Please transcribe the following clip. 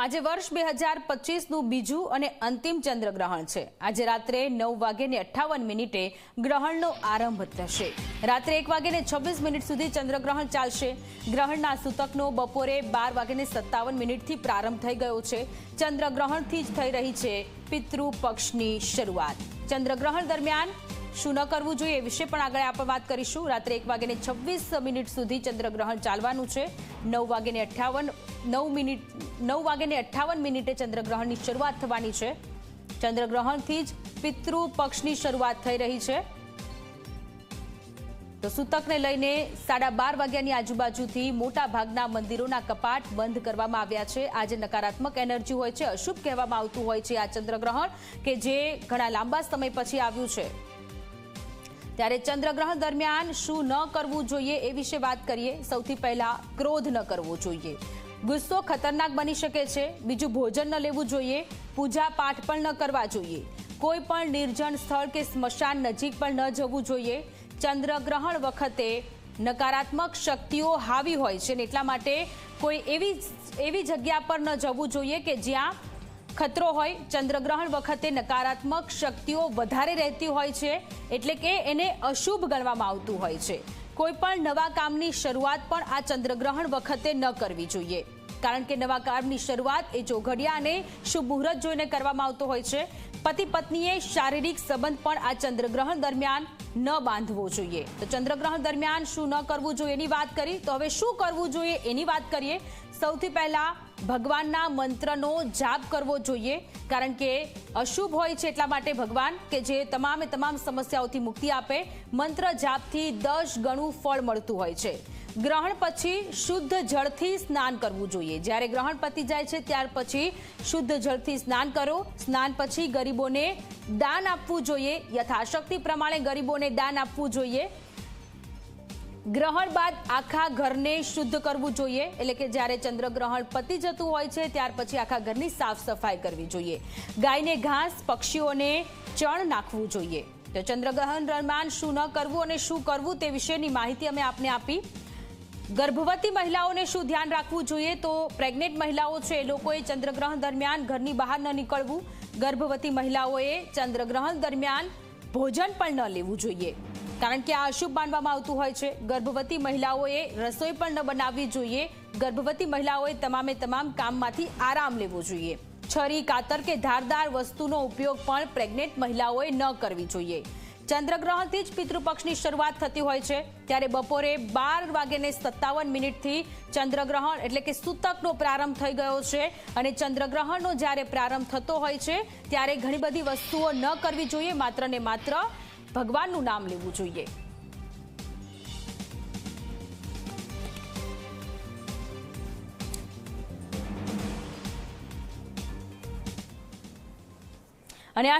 આજે વર્ષ બે હજાર પચીસનું બીજું અને અંતિમ ચંદ્રગ્રહણ છે. આજે રાત્રે નવ વાગે ને અઠ્ઠાવન મિનિટે ગ્રહણનો આરંભ થશે. રાત્રે એક વાગે છવ્વીસ મિનિટ સુધી ચંદ્રગ્રહણ ચાલશે. ગ્રહણના સૂતકનો બપોરે બાર વાગે સત્તાવન મિનિટથી પ્રારંભ થઈ ગયો છે. ચંદ્રગ્રહણથી જ થઈ રહી છે પિતૃ પક્ષની શરૂઆત. ચંદ્રગ્રહણ દરમિયાન શું ન કરવું જોઈએ એ વિશે પણ આગળ આપણે વાત કરીશું. રાત્રે એક વાગ્યાને છવ્વીસ મિનિટ સુધી ચંદ્રગ્રહણ ચાલવાનું છે. નવ વાગ્યાને અઠ્ઠાવન, નવ મિનિટ, નવ વાગ્યાને અઠ્ઠાવન મિનિટે ચંદ્રગ્રહણની શરૂઆત થવાની છે. ચંદ્રગ્રહણથી જ પિતૃ પક્ષની શરૂઆત થઈ રહી છે. તો સૂતકને લઈને સાડા બાર વાગ્યાની આજુબાજુથી મોટા ભાગના મંદિરોના કપાટ બંધ કરવામાં આવ્યા છે. આજે નકારાત્મક એનર્જી હોય છે, અશુભ કહેવામાં આવતું હોય છે આ ચંદ્રગ્રહણ કે જે ઘણા લાંબા સમય પછી આવ્યું છે. ત્યારે ચંદ્રગ્રહણ દરમિયાન શું ન કરવું જોઈએ એ વિશે વાત કરીએ. સૌથી પહેલા ક્રોધ ન કરવો જોઈએ. ગુસ્સો ખતરનાક બની શકે છે. બીજું ભોજન ન લેવું જોઈએ. પૂજા પાઠ પણ ન કરવા જોઈએ. કોઈ પણ નિર્જન સ્થળ કે સ્મશાન નજીક પણ ન જવું જોઈએ. ચંદ્રગ્રહણ વખતે નકારાત્મક શક્તિઓ હાવી હોય છે એટલા માટે કોઈ એવી એવી જગ્યા પર ન જવું જોઈએ કે જ્યાં ખતરો હોય, ચંદ્રગ્રહણ વખતે નકારાત્મક શક્તિઓ વધારે રહેતી હોય છે, એટલે કે એને અશુભ ગણવામાં આવતું હોય છે. કોઈ પણ નવા કામની શરૂઆત પણ આ ચંદ્રગ્રહણ વખતે ન કરવી જોઈએ. કારણ કે નવા કામની શરૂઆત એ જોઘડિયા અને શુભ મુહૂર્ત જોઈને કરવામાં આવતો હોય છે. પતિ પત્નીએ શારીરિક સંબંધ પણ આ ચંદ્રગ્રહણ દરમિયાન ન બાંધવો જોઈએ. તો ચંદ્રગ્રહણ દરમિયાન શું ન કરવું જોઈએ એની વાત કરી. તો હવે શું કરવું જોઈએ એની વાત કરીએ. સૌથી પહેલા ભગવાનના મંત્રનો જાપ કરવો જોઈએ, કારણ કે અશુભ હોય છે એટલા માટે ભગવાન કે જે તમામે તમામ સમસ્યાઓથી મુક્તિ આપે, મંત્ર જાપથી દસ ગણું ફળ મળતું હોય છે. ગ્રહણ પછી શુદ્ધ જળથી સ્નાન કરવું જોઈએ. જ્યારે ગ્રહણ પતી જાય છે, ત્યાર પછી શુદ્ધ જળથી સ્નાન કરો. સ્નાન પછી ગરીબોને દાન આપવું જોઈએ. યથાશક્તિ પ્રમાણે ગરીબોને દાન આપવું જોઈએ. ગ્રહણ બાદ આખા ઘરને શુદ્ધ કરવું જોઈએ. એટલે કે જ્યારે ચંદ્રગ્રહણ પતી જતું હોય છે, ત્યાર પછી આખા ઘરની સાફ સફાઈ કરવી જોઈએ. ગાયને ઘાસ, પક્ષીઓને ચણ નાખવું જોઈએ. તો ચંદ્રગ્રહણ દરમિયાન શું ન કરવું અને શું કરવું તે વિશેની માહિતી અમે આપને આપી. ગર્ભવતી મહિલાઓને શું ધ્યાન રાખવું જોઈએ? તો પ્રેગ્નેન્ટ મહિલાઓ છે, એ લોકોએ ચંદ્રગ્રહણ દરમિયાન ઘરની બહાર ન નીકળવું. ગર્ભવતી મહિલાઓએ ચંદ્રગ્રહણ દરમિયાન ભોજન પણ ન લેવું જોઈએ. કારણ કે આ અશુભ માનવામાં આવતું હોય છે. ગર્ભવતી મહિલાઓએ રસોઈ પણ ન બનાવવી જોઈએ. ગર્ભવતી મહિલાઓએ તમામે તમામ કામમાંથી આરામ લેવો જોઈએ. છરી, કાતર કે ધારદાર વસ્તુનો ઉપયોગ પણ પ્રેગ્નેન્ટ મહિલાઓએ ન કરવી જોઈએ. ચંદ્રગ્રહણથી જ પિતૃપક્ષની શરૂઆત થતી હોય છે. ત્યારે બપોરે બાર વાગ્યાને સત્તાવન મિનિટથી ચંદ્રગ્રહણ એટલે કે સૂતકનો પ્રારંભ થઈ ગયો છે અને ચંદ્રગ્રહણનો જ્યારે પ્રારંભ થતો હોય છે, ત્યારે ઘણી બધી વસ્તુઓ ન કરવી જોઈએ માત્ર ને માત્ર ભગવાનનું નામ લેવું જોઈએ. અને આ